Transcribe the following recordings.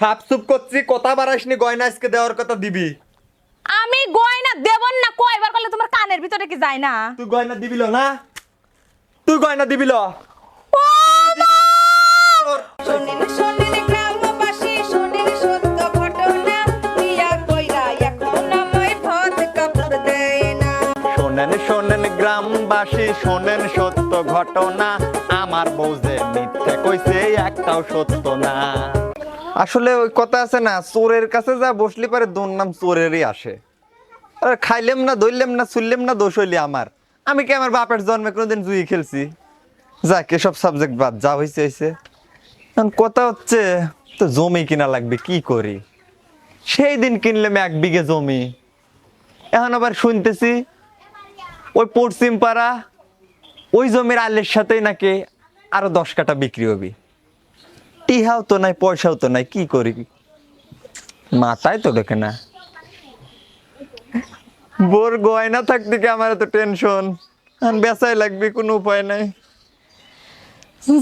সাপসুপ করছি কথা বাড়াসনি গয়না আজকে দেওয়ার কথা দিবি। আমি গয়না দেব না কয়বার করলে তোমার কানের ভিতরে কি যায় না? তুই গয়না দিবিল না? তুই গয়না দিবিল শোনেন শোনেন গ্রামবাসী শোনেন সত্য ঘটনা। আমার বউ যে মিথ্যে কইছে একটাও সত্য না। আসলে ওই কথা আছে না, চোরের কাছে যা বসলি পারে দোর নাম চোরেরই আসে। আর খাইলেম না, ধরলেম না চুললেম না, দোষ হইলি আমার। আমি কি আমার বাপের জন্মে কোনোদিন জুই খেলছি? যাক, এসব সাবজেক্ট বাদ, যা হয়েছে হয়েছে কথা হচ্ছে, তো জমি কিনা লাগবে, কি করি? সেই দিন কিনলাম এক বিঘে জমি। এখন আবার শুনতেছি, ওই পশ্চিম পাড়া ওই জমির আলের সাথেই নাকি আরও দশ কাটা বিক্রি হবে। টিহাও তো নাই, পয়সাও তো নাই, কি করি? মাথায় তো দেখে না। বোর গয়না থাকতে কি আমার তো টেনশন বেচাই লাগবে কোনো উপায় নাই।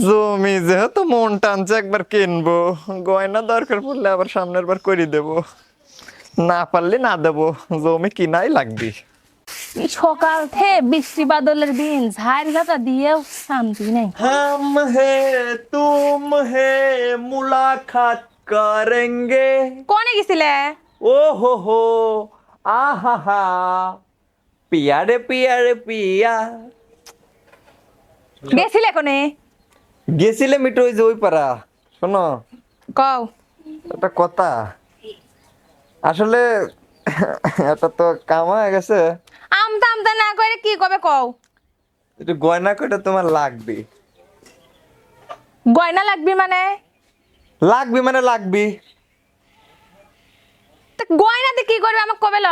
জমি যেহেতু মন টানছে, একবার কিনবো। গয়না দরকার পড়লে আবার সামনের বার করে দেবো। না পারলে না দেবো। জমি কিনাই লাগবে। সকাল থে বৃষ্টি বাদলের দিন ঝাড় গাছা দিয়েও শান্তি নেই। হাম হে তুম হে মুলাকাত করেঙ্গে। কোনে গেছিলে? ও হো হো আহা হা পিয়া পিয়া। গেছিলে কোনে? গেছিলে মিটু ওই যে ওই পাড়া শোনো। কও। একটা কথা আসলে এটা তো কামা গেছে। আমতা আমতা না করে কি কবে কও? একটু গয়না কয়টা তোমার লাগবে। গয়না লাগবি মানে? লাগবে মানে লাগবে। তা গয়না দিয়ে কি করবে আমাকে কবে ল?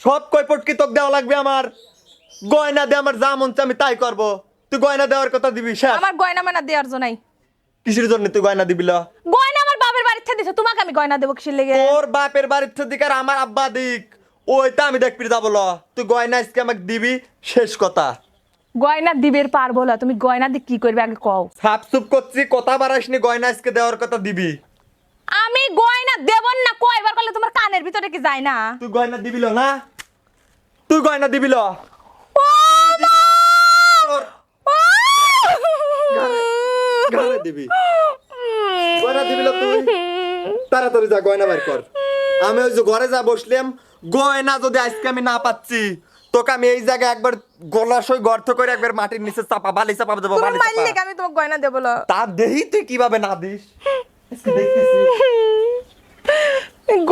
সব কৈপট কি তোকে দেওয়া লাগবে আমার? গয়না দে আমার যা মন চায় আমি তাই করব। তুই গয়না দেওয়ার কথা দিবি শেষ আমার গয়না মানা দেওয়ার জন্য নাই কিসের জন্য তুই গয়না দিবি ল? গয়না আমার বাবার বাড়ির থেকে দিছে তোমাকে আমি গয়না দেবো কিসের লেগে? তোর বাপের বাড়ির থেকে আর আমার আব্বা দিক। ওইটা আমি দেখবি যাব ল তুই গয়না আজকে আমাকে দিবি শেষ কথা। গয়না দিবের পারব না তুমি গয়না দিয়ে কি করবে আগে কও। সাপ সুপ করছি কথা বাড়াসনি গয়না আজকে দেওয়ার কথা দিবি। আমি গয়না দেব না কয়বার করলে তোমার কানের ভিতরে কি যায় না? তুই গয়না দিবি ল না? তুই গয়না দিবি ল। তোর ঘরে দিবি। গয়না দিবি ল তুই। তাড়াতাড়ি যা গয়না বের কর। আমি ওই যে ঘরে যা বসলাম গয়না যদি আজকে আমি না পাচ্ছি তোকে আমি এই জায়গায় একবার গলাশয় গর্ত করে একবার মাটির নিচে চাপা বালি চাপা দেবো বালি মারলে চাপা। আমি তোমাকে গয়না দেবো না। তা দেহি তুই কীভাবে না দিস?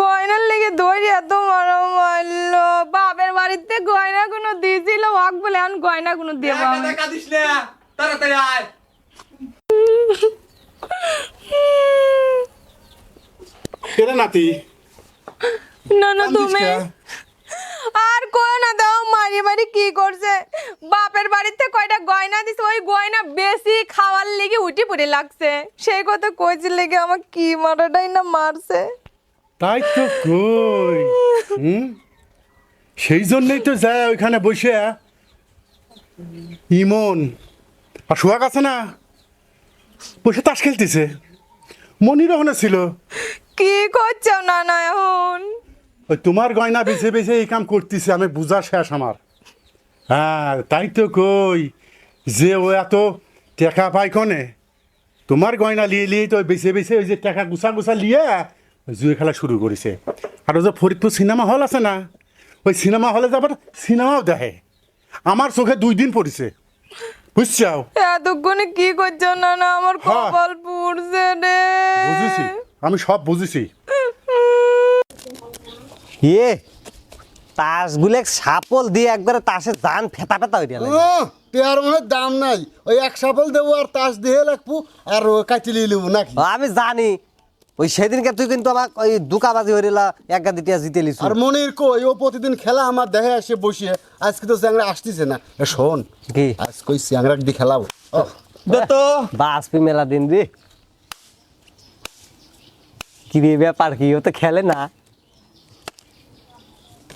গয়নার লেগে দৌড়ি এত মারো মারলো বাপের বাড়িতে গয়না কোনো দিয়েছিল ওয়াক বলে এখন গয়না কোনো দেখা দিস না। তাড়াতাড়ি আয়। কেরে নাতি? না না তুমি। আর কই না দাও মারি মারি কি করছে? বাপের বাড়িতে কয়টা গয়না দিছে ওই গয়না বেশি খাওয়ার লেগে উঠি পড়ে লাগছে। সেই কথা কইছিল লেগে আমার কি মারাটাই না মারছে। তাই তো কই। হুম? সেই জন্যই তো যায় ওইখানে বসে। ইমন আর সোহাগ আছে না? বসে তাস খেলতেছে। মনির ওখানে ছিল। কি করছ না না এখন? ওই তোমার গয়না বেছে বেছে এই কাম করতেছে আমি বুঝা শেষ আমার। হ্যাঁ তাই তো কই যে ও এত টাকা পায় কনে? তোমার গয়না লিয়ে লিয়ে তো বেছে বেছে ওই যে টাকা গুছা গুছা লিয়ে জুয়ে খেলা শুরু করেছে। আর ওই যে ফরিদপুর সিনেমা হল আছে না ওই সিনেমা হলে যাবার সিনেমাও দেখে। আমার চোখে দুই দিন পড়েছে বুঝছাও? এতক্ষণে কি করছ না না আমার হ্যাঁ। কপাল পুড়ছে রে। বুঝেছি আমি সব বুঝেছি। ইয়ে তাসগুলো সাপল দিয়ে একবারে তাসের জান ফেতা ফেতা হয়ে গেল তেয়ার মনে দাম নাই। ওই এক সাফল দেবো আর তাস দিয়ে লাগবো আর ও কাটিলি লিবো নাকি? আমি জানি। ওই সেদিনকে তুই কিন্তু আমার ওই দুকাবাজি হয়ে গেলা এক গাদি টিয়া জিতে লিছু। আর মনির কই ও প্রতিদিন খেলা আমার দেখে আসে বসিয়ে আজকে তো চ্যাংরা আসতেছে না। এ শোন কি? আজ কই চ্যাংরা দি খেলাবো ও, দে তো বাসপি মেলা দিন রে। কি রে ব্যাপার কি? ও তো খেলে না।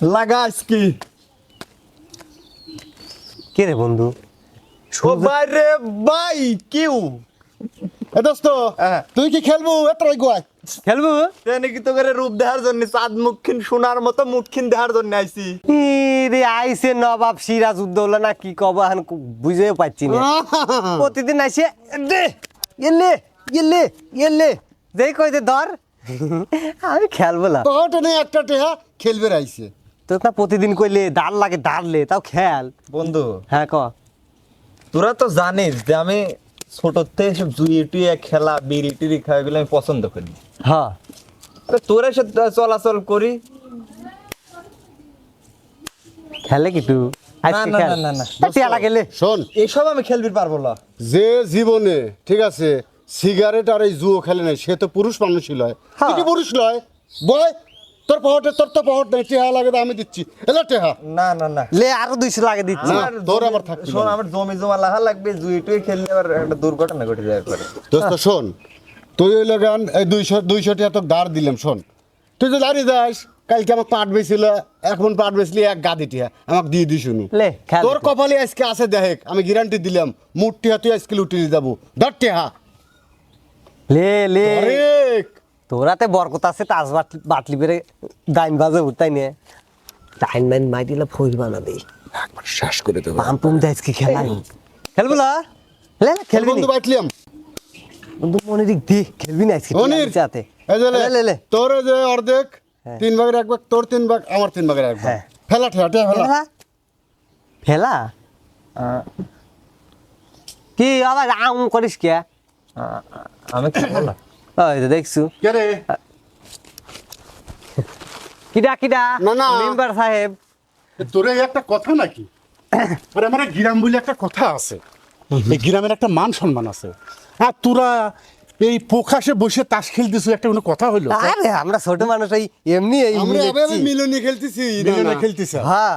লাগাস কি কে রে বন্ধু? বাইরে বাই কিউ। এ দোস্ত হ্যাঁ। তুই কি খেলব? এত গোয়ায় খেলব? তো করে রূপ দেখার জন্য চাঁদ মুখখিন সোনার মতো মুখখিন দেখার জন্য আইছি। রে আইসে নবাব সিরাজ উদ্দৌলা না কি কব এখন বুঝেও পাচ্ছি না। প্রতিদিন আইসে দে গেলে গেলে গেলে যেই কই দে ধর আমি খেলব না। নেই একটা টেহা খেলবে রাইছে। তো না প্রতিদিন কইলে দাঁড় লাগে দাঁড়লে তাও খেল বন্ধু। হ্যাঁ ক। তোরা তো জানিস যে আমি ছোট থেকে সব জুয়ে টুয়ে খেলা বিড়ি টিড়ি খাওয়া এগুলো আমি পছন্দ করি। হ্যাঁ আরে তোরা চলাচল করি। খেলে কি তুই? না, না, না, না, না। পেয়ালা গেলে শোন। এইসব আমি খেলবি পারব না যে জীবনে ঠিক আছে সিগারেট আর এই জুয়ো খেলে নাই সে তো পুরুষ মানুষই লয়। পুরুষ লয়? বয় তোর পহটে তোর তো পহট নেই টেহা লাগে আমি দিচ্ছি। এলা টেহা। না না না। লে আরও দুইশো লাগে দিচ্ছি। আমার তোর আবার থাকতে শোন আমার জমি জমা লাহা লাগবে জুয়ে টুয়ে খেললে আবার একটা দুর্ঘটনা ঘটে যায় পরে দোস্ত শোন তুই ওই লাগান এই দুইশো দুইশো টাকা তোকে দাঁড় দিলাম শোন। তুই তো দাঁড়িয়ে যাস কালকে আমার পাট বেছিল এখন পাট বেচলি এক গাদি টিয়া আমাকে দিয়ে দিস শুনু। তোর কপালে আজকে আছে দেখ আমি গ্যারান্টি দিলাম মুঠ টিহা তুই আজকে লুটিয়ে যাব। ধর টেহা। লে লে। আরে তোরাতে বরকত আছে তাজ বাটলি বেড়ে ডাইন বাজে উঠতাই নে ডাইন মাইন মাই দিলে ফইর বানাবে। শ্বাস করে দেবো। পাম পুম দেয় কি খেলা খেলব না? লে লে, খেলবি বন্ধু বাটলিয়াম বন্ধু মনে দিক দি খেলবি না আজকে অনির চাতে এই যে লে, লে তোর যে অর্ধেক হ্যাঁ। তিন ভাগের এক ভাগ তোর তিন ভাগ আমার তিন ভাগের এক ভাগ। হ্যাঁ। ফেলা ফেলা। ফেলা? ফেলা? কি আবার আম করিস কে? আমি খেলব না ওই তো দেখছু? কে রে? কিডা কিডা? না, না। মেম্বার সাহেব। তোর একটা কথা নাকি? আরে আমার গ্রাম বলে একটা কথা আছে। এই গ্রামের একটা মান সম্মান আছে। আর তোরা এই পোখাসে বসে তাস খেলতেছ একটা কোনো কথা হইল? আরে আমরা ছোট মানুষ এই এমনি এই আমরা। এভাবে মিলনি খেলতেছি মিলনে। খেলতেছ। হ্যাঁ।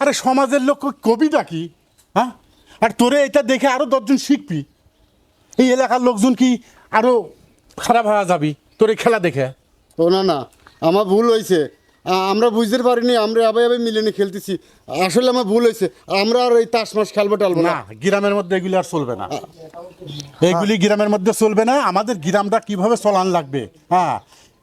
আরে সমাজের লোক কবিতা কি হ্যাঁ? আর তোরে এটা দেখে আরও দশজন শিখবি। এই এলাকার লোকজন কি আরও খারাপ হওয়া যাবি। তোর এই খেলা দেখে। ও না না আমার ভুল হয়েছে। আমরা বুঝতে পারিনি আমরা আবার আবার মিলেনি খেলতেছি। আসলে আমার ভুল হয়েছে আমরা আর এই তাস মাস খেলব টালবো না। গ্রামের মধ্যে এগুলি আর চলবে না। এইগুলি গ্রামের মধ্যে চলবে না আমাদের গ্রামটা কীভাবে চলান লাগবে? হ্যাঁ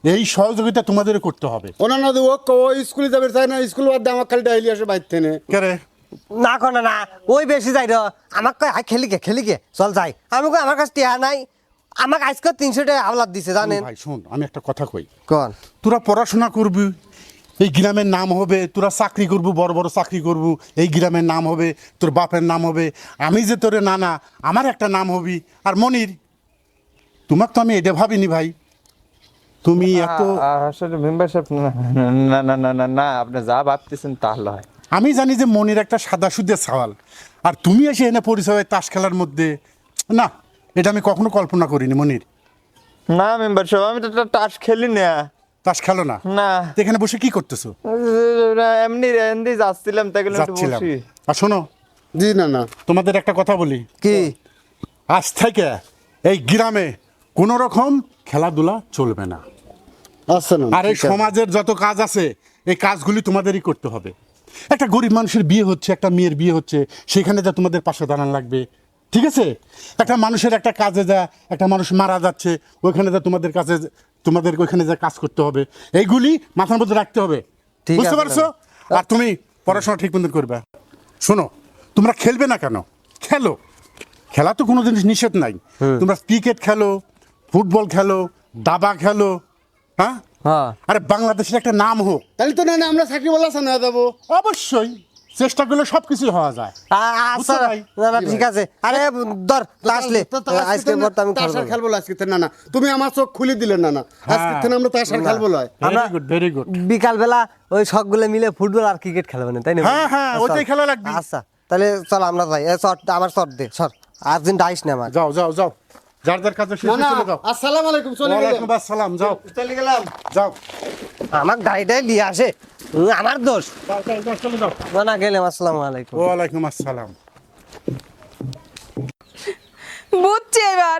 এই সহযোগিতা তোমাদের করতে হবে। ও না না ও ও স্কুলে যাবে তাই না? স্কুল বাদ দিয়ে আমার খালি ডাইলি আসে বাইর থেকে কেরে না কোনা না ওই বেশি যাই র। আমাকে কয় "আয় খেলি কে খেলি কে চল যাই। আমি কই আমার কাছে টিয়া নাই। আমাকে আজকে তিনশো টাকা হাওলাত দিছে জানেন? ভাই শোন আমি একটা কথা কই। কোন? তোরা পড়াশোনা করবি এই গ্রামের নাম হবে তোরা চাকরি করবু বড় বড় চাকরি করবু এই গ্রামের নাম হবে তোর বাপের নাম হবে। আমি যে তোরে নানা আমার একটা নাম হবি। আর মনির তোমাকে তো আমি এটা ভাবিনি ভাই। তুমি এত আসলে মেম্বারশিপ না না না না না না আপনি যা ভাবতেছেন তা হয় আমি জানি যে মনির একটা সাদা সুদের সওয়াল। আর তুমি এসে এনে পরিচয় তাস খেলার মধ্যে। না এটা আমি কখনো কল্পনা করিনি মনির। না মেম্বারশিপ আমি তো তাস খেলি না। তাস খেলো না? না। এখানে বসে কি করতেছো? এমনি এমনি যাচ্ছিলাম তাই গেলে একটু যাচ্ছিলাম। বসি। আর শোনো জি না না। তোমাদের একটা কথা বলি। কি? আজ থেকে এই গ্রামে কোনো রকম খেলাধুলা চলবে না। আচ্ছা না আর এই সমাজের যত কাজ আছে এই কাজগুলি তোমাদেরই করতে হবে। একটা গরিব মানুষের বিয়ে হচ্ছে একটা মেয়ের বিয়ে হচ্ছে সেখানে যা তোমাদের পাশে দাঁড়ান লাগবে ঠিক আছে? একটা মানুষের একটা কাজে যা একটা মানুষ মারা যাচ্ছে ওইখানে যা তোমাদের কাছে তোমাদের ওইখানে যা কাজ করতে হবে এইগুলি মাথার মধ্যে রাখতে হবে। ঠিক বুঝতে পারছ? আর তুমি পড়াশোনা ঠিক মতন করবে। শোনো তোমরা খেলবে না কেন? খেলো। খেলা তো কোনো জিনিস নিষেধ নাই। তোমরা ক্রিকেট খেলো ফুটবল খেলো দাবা খেলো হ্যাঁ? হ্যাঁ। আরে বাংলাদেশের একটা নাম হোক। তাহলে তো না না আমরা চাকরি বলা না দেবো অবশ্যই। চেষ্টা করলে সব কিছুই হওয়া যায়। আচ্ছা ঠিক আছে। আরে ধর আসলে আজকে পর আমি তাস আর খেলব আজকে না না তুমি আমার চোখ খুলে দিলে না না। আজকে থেকে আমরা তাস আর খেলব লয় ভেরি গুড ভেরি গুড বিকাল বেলা ওই সবগুলো মিলে ফুটবল আর ক্রিকেট খেলবে না তাই না হ্যাঁ, হ্যাঁ, আচ্ছা। ওইটাই খেলা লাগবে। আচ্ছা তাহলে চল আমরা যাই। এ শর্ট আমার শর্ট দে সর। আর্জেন্ট আইস না আমার। যাও যাও যাও। যার যার কাছে না চলে যাও। আসসালামু আলাইকুম চলে গেলাম। ওয়ালাইকুম আসসালাম যাও। চলে গেলাম। যাও। আমার গাড়িটাই নিয়ে আসে। আমার দোষ? না না গেলাম আসসালামু আলাইকুম। ওয়ালাইকুম আসসালাম। বুঝছি এবার।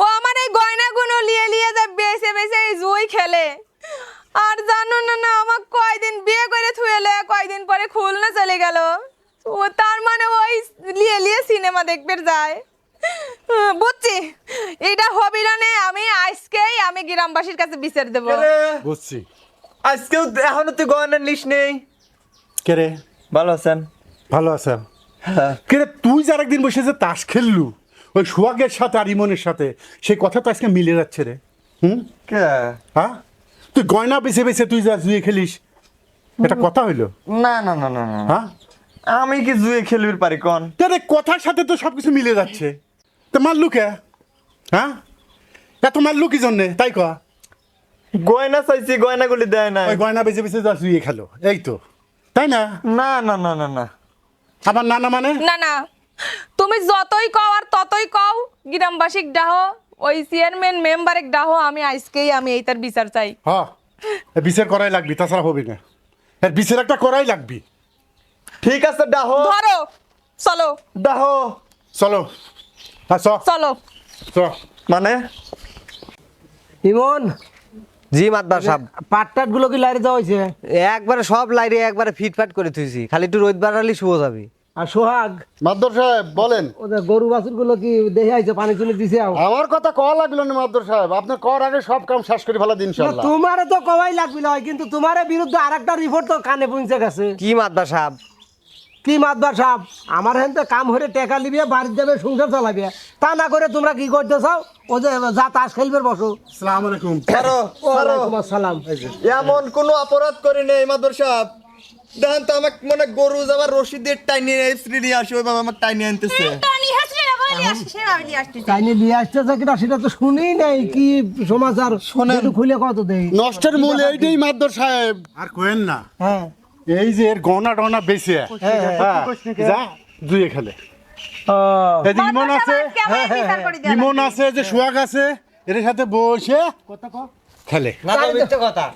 ও আমার এই গয়নাগুলো লিয়ে লিয়ে যা বেছে বেছে এই জুই খেলে। আর জানো না না আমার কয়দিন বিয়ে করে থুয়েলে কয়দিন পরে খুলনা চলে গেল। ও তার মানে ওই লিয়ে লিয়ে সিনেমা দেখবে যায়। বুঝছি। এটা হবি না আমি আজকেই আমি গ্রামবাসীর কাছে বিচার দেব। বুঝছি। আজকেও এখনও তুই গয়না নিস নেই। কে রে? ভালো আছেন? ভালো আছে হ্যাঁ। কে রে তুই যার একদিন বসে যে তাস খেললু ওই সোহাগের সাথে আর ইমনের সাথে সেই কথা তো আজকে মিলে যাচ্ছে রে। হুম? কে? হ্যাঁ? তুই গয়না বেছে বেছে তুই যা জুয়ে খেলিস এটা কথা হইল? না না না না না হ্যাঁ? আমি কি জুয়ে খেলবির পারি কোন? রে কথার সাথে তো সব কিছু মিলে যাচ্ছে। তো মারলু কে? হ্যাঁ? এত মারলু কি জন্যে? তাই কয়া। গয়না চাইছি গয়না গয়নাগুলি দেয় না ওই গয়না বেছে বেছে যা জুয়ে খেলো। এই তো। তাই না? না না না না না। আবার না না মানে? না না। তুমি যতই কও আর ততই কও গ্রামবাসিক ডাহ ওই চেয়ারম্যান মেম্বারের ডাহ আমি আজকেই আমি এইটার বিচার চাই। হ্যাঁ বিচার করাই লাগবি তাছাড়া হবে না। এর বিচার একটা করাই লাগবি। ঠিক আছে ডাহো। ধরো চলো। ডাহো। চলো। চলো। চ। মানে? ইমন জি মাতবার সাহেব পাটটাটগুলো কি লাইরে দেওয়া হয়েছে? একবারে সব লাইরে একবারে ফিটফাট করে থুইছি। খালি একটু রোদ বাড়ালি শুভ যাবি। আর সোহাগ? মাদ্দর সাহেব বলেন। ওদের গরু বাছুরগুলো কি দেখে আইছে পানি তুলে দিছে আমার কথা কওয়া লাগল না মাদ্দর সাহেব। আপনার কর আগে সব কাম শেষ করে ফেলা দিন তোমারে তো কবাই লাগবে না কিন্তু তোমার বিরুদ্ধে আর একটা রিপোর্ট তো কানে পৌঁছে গেছে। কি মাতবার সাহেব? কি মাতবার সাহেব আমার হেন তো কাম হরে টেকা লিবে বাড়ির যাবে সংসার চালাবে। তা না করে তোমরা কি করতে চাও ও যে যা তাস খেলবে বসো। সালাম আলাইকুম। ওয়ালাইকুম আসসালাম। এমন কোনো অপরাধ করি নেই মাদর সাহেব দেখেন তো আমাকে মনে গরু যাবার রশিদের টাইনি স্ত্রী নিয়ে আসে ওইভাবে আমার টাইনি আনতেছে। নিয়ে আসতেছে। কিনা সেটা তো শুনি নাই। কি সমাচার? একটু খুলে কত নষ্টের মূল এইটাই মাদ্দর সাহেব। আর কোয়েন না। হ্যাঁ। এই যে এর গহনা টহনা বেঁচে। হ্যাঁ যা জুয়ে খেলে যে ইমন আছে ইমন আছে যে সোহাগ আছে এর সাথে বসে খেলে।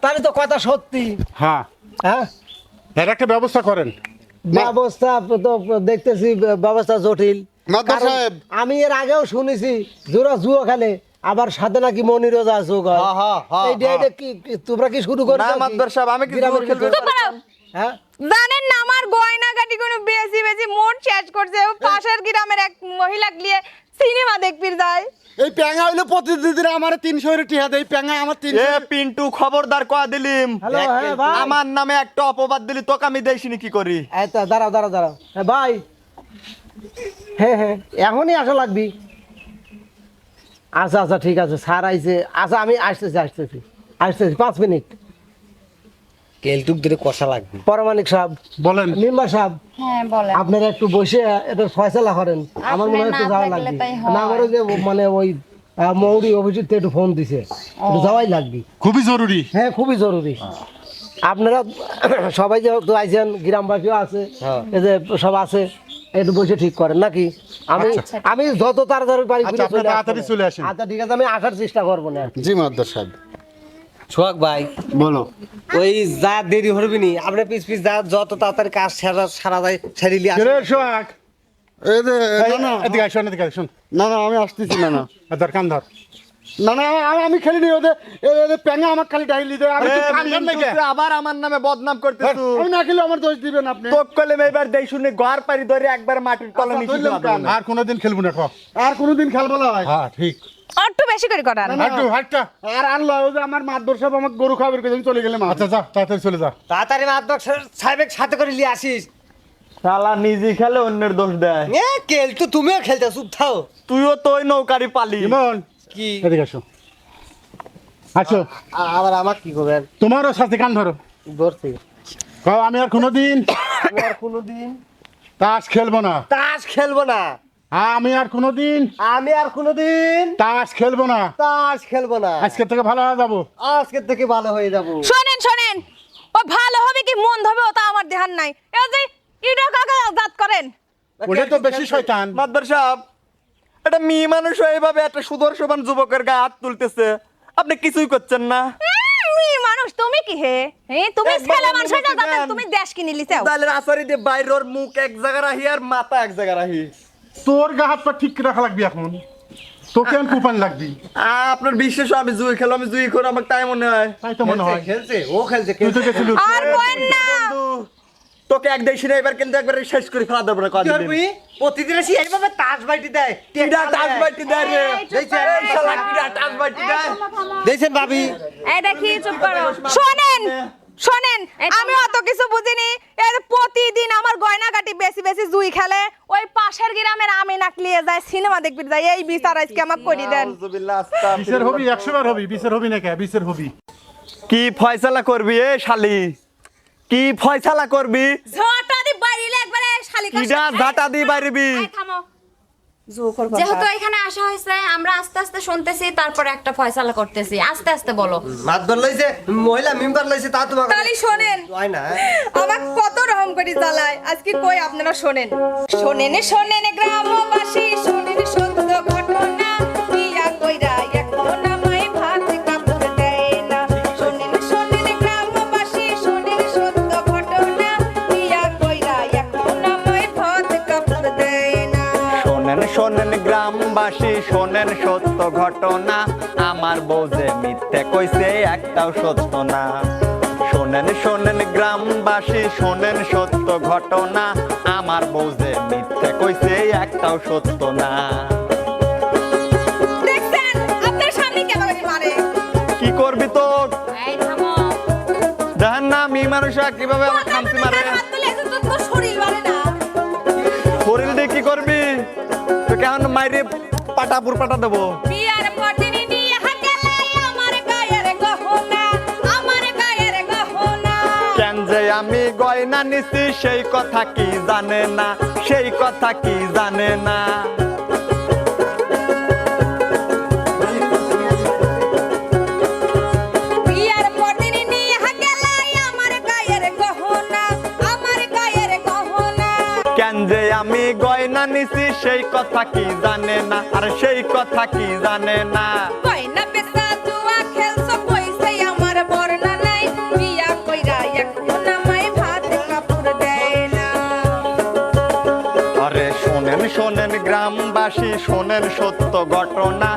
তাহলে তো কথা। সত্যি। হ্যাঁ। হ্যাঁ? এর একটা ব্যবস্থা করেন। ব্যবস্থা তো দেখতেছি ব্যবস্থা জটিল। আমি এর আগেও শুনেছি জোরা জুয়ো খেলে আবার সাথে নাকি মনিরও আছে হ্যাঁ, হ্যাঁ, হ্যাঁ, কি- তোমরা কি শুরু করছ আমি কি খেলব? হ্যাঁ? জানেন না আমার গয়না গাটি কোনো বেশি বেশি মোট শেষ করছে। পাশের গ্রামের এক মহিলা গিয়ে সিনেমা দেখবির যায়। এই প্যাঙা হইল প্রতিদিন আমার তিনশো টিহা দেয় এই প্যাঙা আমার এ পিন্টু খবরদার কয়া দিলিম? হ্যালো হ্যাঁ ভাই। আমার নামে একটা অপবাদ দিলি তোকে আমি দেখিনি কি করি? এই তো, দাঁড়াও দাঁড়াও দাঁড়াও। হ্যাঁ ভাই। হ্যাঁ হ্যাঁ এখনই আসা লাগবি। আচ্ছা আচ্ছা ঠিক আছে স্যার আইছে। আচ্ছা আমি আসতেছি আসতেছি। আসতেছি পাঁচ মিনিট। কেলটুক ধরে কষা লাগবে? পরমাণিক সাহেব বলেন। মেম্বার সাহেব হ্যাঁ বলেন। আপনারা একটু বসে এটা ফয়সলা করেন। আমার মনে হয় একটু যাওয়া লাগবে। না আমার ওই যে মানে ওই মৌরি অভিজিৎ একটু ফোন দিছে। একটু যাওয়াই লাগবে। খুবই জরুরি। হ্যাঁ খুবই জরুরি। আপনারা সবাই যেহেতু আইছেন গ্রামবাসীও আছে এই যে সব আছে একটু বসে ঠিক করেন নাকি? আমি আমি যত তাড়াতাড়ি পারি আচ্ছা। আচ্ছা ঠিক আছে আমি আসার চেষ্টা করব না জি মাদ্দর সাহেব। সোহাগ ভাই বলো। ওই যা দেরি হরবি নি আপনি পিস পিস যা যত তাড়াতাড়ি কাজ সারা সারা যায় সারিলি সোহাগ। এই যে না না। এদিকে না না আমি আসতেছি না না। ধর কান ধর। না না আমি- আমি খেলিনি ওদের এ- এদের প্যাঙা আমার খালি ডাইলি দেয় আমি তো কান নাকি? আবার আমার নামে বদনাম করতেছ। আমি না খেলে আমার দোষ দিবেন আপনি। তোক কলে এবার দেই শুনে ঘর পারি ধরে একবার মাটির। না। আর কোনোদিন খেলব না আর কোনোদিন খেলব না হ্যাঁ ঠিক। একটু বেশি করে করান হাঁটু হাঁটটা। আর আনলো ওই যে আমার মাদ্দর সাহেব আমাকে গরু খাবার করে চলে গেলে মা আচ্ছা যা তাড়াতাড়ি চলে যা। তাড়াতাড়ি মাতবার সাহেবের সাথে করে নিয়ে আসিস। শালা নিজে খেলে অন্যের দোষ দেয়। এ কেলটু তুমিও খেলতে চুপ থাও। তুইও তো ওই নৌকারি পালি। ইমন। কি? এদিকে আসো। আচ্ছা আবার আমার কি করবেন তোমারও সাথে কান ধরো। ধরছি। কও আমি আর কোনোদিন আর কোনোদিন তাস খেলব না। তাস খেলব না। আমি আর কোনোদিন আমি আর কোনোদিন তাস খেলব না। তাস খেলব না। আজকে থেকে ভালো হয়ে যাব। আজকের থেকে ভালো হয়ে যাব। শোনেন শোনেন। ও ভালো হবে কি মন্দ হবে ওটা আমার ধ্যান নাই। এই যে ইডো কাকা জাত করেন। ওটা তো বেশি শয়তান। মাদ্দার সাহেব একটা মেয়ে মানুষ এইভাবে একটা সুদর্শবান যুবকের গায়ে হাত তুলতেছে আপনি কিছুই করছেন না। মেয়ে মানুষ তুমি কি হে? হে তুমি ছেলে মানুষ হয়ে যাতে যান। তুমি দেশ কিনে লিছাও তাহলে আসারি দিয়ে বাইর ওর মুখ এক জায়গা রাহি আর মাথা এক জায়গা রাহি তোর গা হাত পা ঠিক রাখা লাগবি এখন। তোকে আমি কুপান লাগবি। আপনার বিশ্বাস আমি জুই খেলো আমি জুই করে আমার তাই মনে হয়। তাই তো মনে হয়। খেলছে ও খেলছে তুই তো গেছিলি আর কোয়েন না। তোকে এক দেশি না এবার কিন্তু একবার শেষ করে ফেলা দেবো না কদিন। প্রতিদিন আসি এইভাবে তাস বাইটি দেয় কিডা টাচ বাইটি দেয় রে। দেখছেন? এই শালা কিডা টাচ বাইটি দেয়। দেখছেন ভাবি? এই দেখি চুপ করো। শোনেন! শোনেন আমি অত কিছু বুঝিনি। এর প্রতিদিন আমার গয়না কাটি বেশি বেশি জুই খেলে ওই পাশের গ্রামের আমি নাকলিয়ে যায় সিনেমা দেখবি যায় এই বিচার আজকে আমাকে করে দেন। বিশের হবি একশো বার হবি বিশের হবি না কে বিশের হবি? কি ফয়সালা করবি এ শালি? কি ফয়সালা করবি? ঝটা দি বাড়িলে একবারে শালিকা কিডা ঝাঁটা দি এই থামো। যেহেতু এখানে আসা হয়েছে আমরা আস্তে আস্তে শুনতেছি তারপরে একটা ফয়সালা করতেছি। আস্তে আস্তে বলো। মাতবার লইছে মহিলা মেম্বার লইছে তা তোমাকে তাহলে শোনেন। হয় না। আমার কত রকম করে জ্বালায়। আজকে কই আপনারা শোনেন? শোনেন শোনেন গ্রামবাসী শোনেন সত্য ঘটনা। গ্রামবাসী শোনেন সত্য ঘটনা। আমার বউজে মিথ্যে কইছে একটাও সত্য না। শোনেন শোনেন গ্রামবাসী শোনেন সত্য ঘটনা। আমার বউজে মিথ্যে কইছে একটাও সত্য না। কি করবি তো এই থামো। দেখেন না মি মানুষ কীভাবে আমার খামসি মারে? তো কেমন মাইরে পাটাপুর পাটা দেবো? বিয়ার পরদিনই নিয়ে হাকেলে আমার গায়ের গহনা আমার গায়ের গহনা। কেন যে আমি গয়না নিছি সেই কথা কি জানে না সেই কথা কি জানে না? কেন যে আমি গয়না নিছি সেই কথা কি জানে না? আর সেই কথা কি জানে না? কইনা পেশা জুয়া খেলছো কইছে আমার বর্ণা নাই। বিয়া কইরা এখন আমায় ভাত কাপড় দেয় না। আরে শোনেন শোনেন গ্রামবাসী শোনেন সত্য ঘটনা।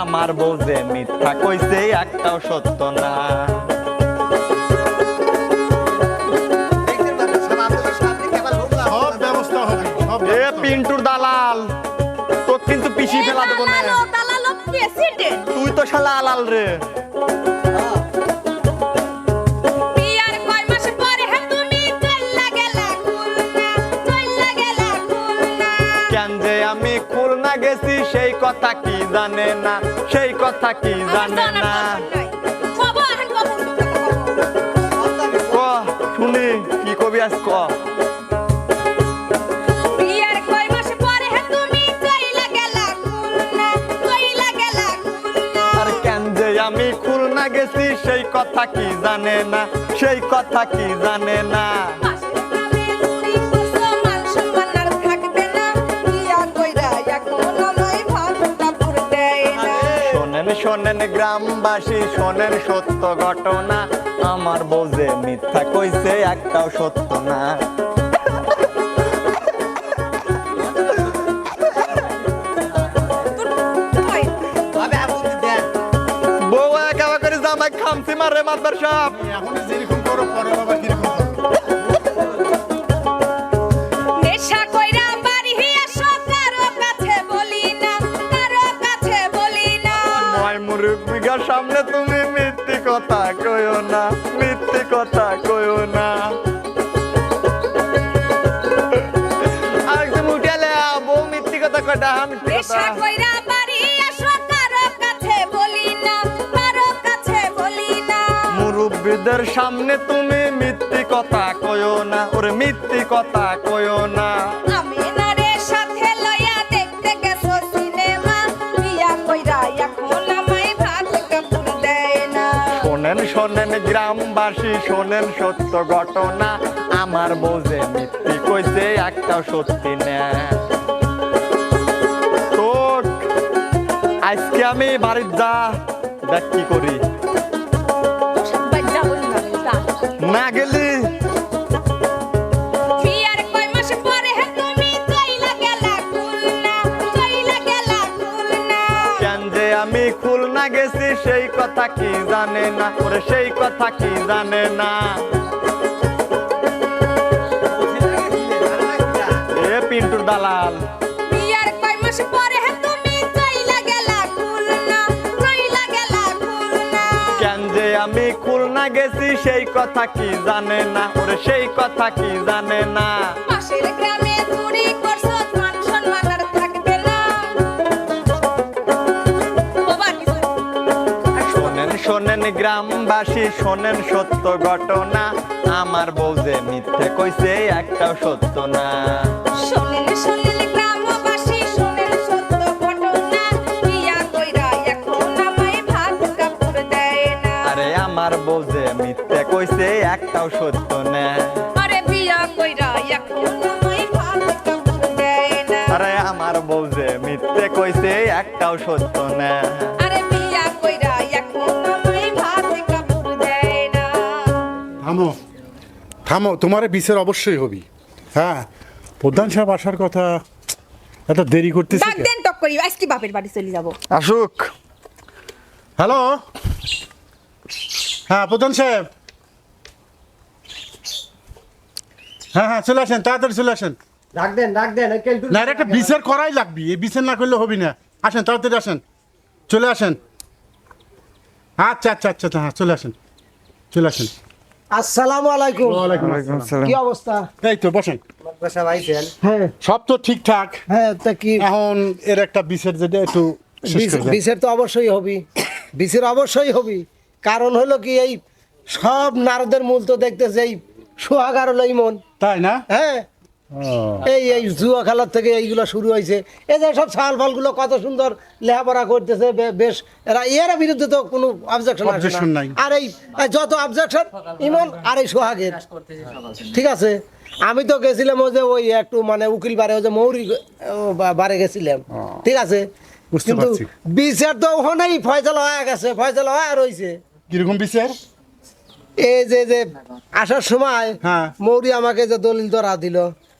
আমার বউ যে মিথ্যা কইছে একটাও সত্য না। পিন্টুর দালাল। তো কিন্তু পিছি ফেলা দেবো না। দালালো প্রেসিডেন্ট তুই তো শালা আলাল রে। আমি খুলনা গেছি সেই কথা কি জানে না? সেই কথা কি জানে না? কথা কি জানে না? সেই কথা কি জানে না। শোনেন গ্রামবাসী, শোনেন সত্য ঘটনা। আমার যে মিথ্যা কইছে, একটাও সত্য না। খামসি মারে মাতবার এখন যেরকম করো পরে বাবা কীরকম মুরব্বিগার সামনে তুমি মিথ্যে কথা কইও না মিথ্যে কথা কইও না। আরেকদম উঠালে বউ মিথ্যে কথা কয়টা আমি নেশা মুরব্বীদের সামনে তুমি মিথ্যে কথা কইও না ওরে মিথ্যে কথা কইও না। শোনেন শোনেন গ্রামবাসী শোনেন সত্য ঘটনা আমার বউজে মিথ্যে কইছে একটা সত্যি না। আজকে আমি বাড়ির যা দেখ কি করি। কেন যে আমি খুলনা গেছি সেই কথা কি জানে না? ওরে সেই কথা কি জানে না? কথা কি জানে না? ওরে সেই কথা কি জানে না? পাশের গ্রামে চুরি করছ মান সম্মান আর থাকবে না। শোনেন শোনেন গ্রামবাসী শোনেন সত্য ঘটনা। আমার বউ যে মিথ্যে কইছে একটাও সত্য শোনেন শোনেন না। আরে আমার বউ যে মিথ্যে কইছে একটাও সত্য না। আরে বিয়া কইরা আরে আমার বউ যে মিথ্যে কইছে একটাও সত্য না। আরে বিয়া কইরা থামো থামো তোমার বিচার অবশ্যই হবি। হ্যাঁ প্রধান সাহেব আসার কথা এত দেরি করতেছি ডাক দেন টক করি আজকে বাপের বাড়ি চলে যাব। আসুক। হ্যালো? হ্যাঁ প্রধান সাহেব। হ্যাঁ হ্যাঁ চলে আসেন তাড়াতাড়ি চলে আসেন। দেন ডাক দেন না একটা বিচার করাই লাগবে এই বিচার না করলে হবি না। আসেন তাড়াতাড়ি আসেন। চলে আসেন। আচ্ছা আচ্ছা আচ্ছা আচ্ছা, হ্যাঁ চলে আসেন। চলে আসেন। আসসালামু আলাইকুম। ওয়ালাইকুম কি অবস্থা? এই তো বসেন। বসা ভাইছেন হ্যাঁ। সব তো ঠিকঠাক। হ্যাঁ তা কি? এখন এর একটা বিচার যেটা একটু বিচের তো অবশ্যই হবি। বিচের অবশ্যই হবি। কারণ হলো কি এই সব নারদের মূল তো দেখতেছে এই সোহাগার হলো মন তাই না? হ্যাঁ। এই এই জুয়া খেলার থেকে এইগুলো শুরু হয়েছে। এই যে সব ছাল ফালগুলো কত সুন্দর লেখাপড়া করতেছে বেশ এরা এর বিরুদ্ধে তো কোনো অবজেকশন নাই। আর এই যত অবজেকশন ইমন আর এই সোহাগের। ঠিক আছে? আমি তো গেছিলাম ওই যে ওই একটু মানে উকিল বারে ওই যে মৌরি বারে গেছিলাম। ঠিক আছে? কিন্তু বিচার তো ওখানেই ফয়সলা হয়ে গেছে ফয়সলা হয়ে রয়েছে কীরকম বিচার? এই যে যে আসার সময় হ্যাঁ। মৌরি আমাকে যে দলিল ধরা দিল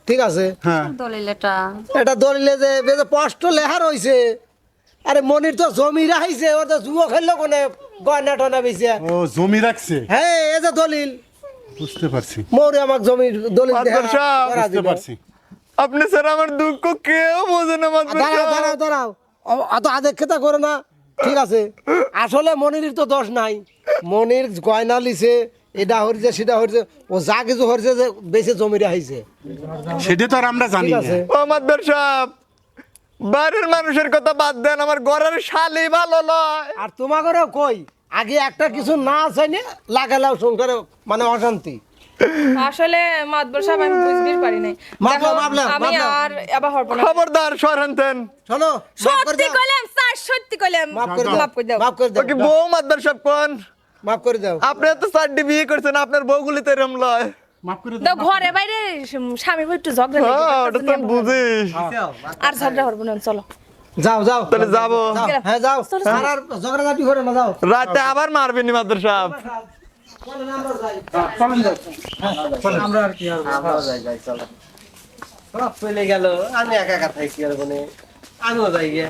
ঠিক আছে? হ্যাঁ। দলিলটা এটা? দলিলে যে যে স্পষ্ট লেখা রয়েছে। আরে মনির তো জমি রাখাইছে ও তো জুয়ো খেললো কোনে? গয়না টয়না বেছে ও জমি রাখছে? হ্যাঁ এই যে দলিল। বুঝতে পারছি। মৌরি আমাকে জমির দলিল বুঝতে। পারছি। আপনি স্যার আমার দুঃখ কেউ বোঝে না দাঁড়াও। দাঁড়াও দাঁড়াও। অত আদেক্ষেতা করে না। ঠিক আছে। আসলে মনির তো দোষ নাই। মনির গয়না লিছে এটা হরিছে সেটা হরিছে ও যা কিছু হরিছে যে বেশি জমি রাখাইছে সেটা তো আর আমরা জানি না। আছে। ও মাতবর সাহেব বাড়ির মানুষের কথা বাদ দেন আমার ঘরের শালি ভালো নয়। আর তোমাকেও কই আগে একটা কিছু না চাইনে লাগালাও সংসারে মানে অশান্তি। আসলে মাতবর সাহেব আমি বুঝবির পারি নাই। আমি আর এবার হরব না। খবরদার সরান্তেন শোনো সত্যি কইলাম স্যার সত্যি কইলাম। মাফ করে দাও মাফ করে দাও। মাফ করে ও কি বউ মাতবর সাহেব কোন? মাফ করে দাও। আপনি তো চারটি বিয়ে করছেন আপনার বউগুলি তো এরম লয়। মাফ করে দাও ঘরে বাইরে স্বামী বউ একটু ঝগড়া হ্যাঁ, ওটা তো গেছে, বুঝিস। আর ঝগড়া হরব না চলো। যাও যাও। তাহলে যাব। হ্যাঁ যাও। ঝগড়াঝাটি করে না যাও। রাতে আবার মারবেনি সাহেব। আমরা আর কি যাই যাই চলো সব চলে গেল। আমি একা একা থাকি আর মানে আমিও যাই গিয়ে।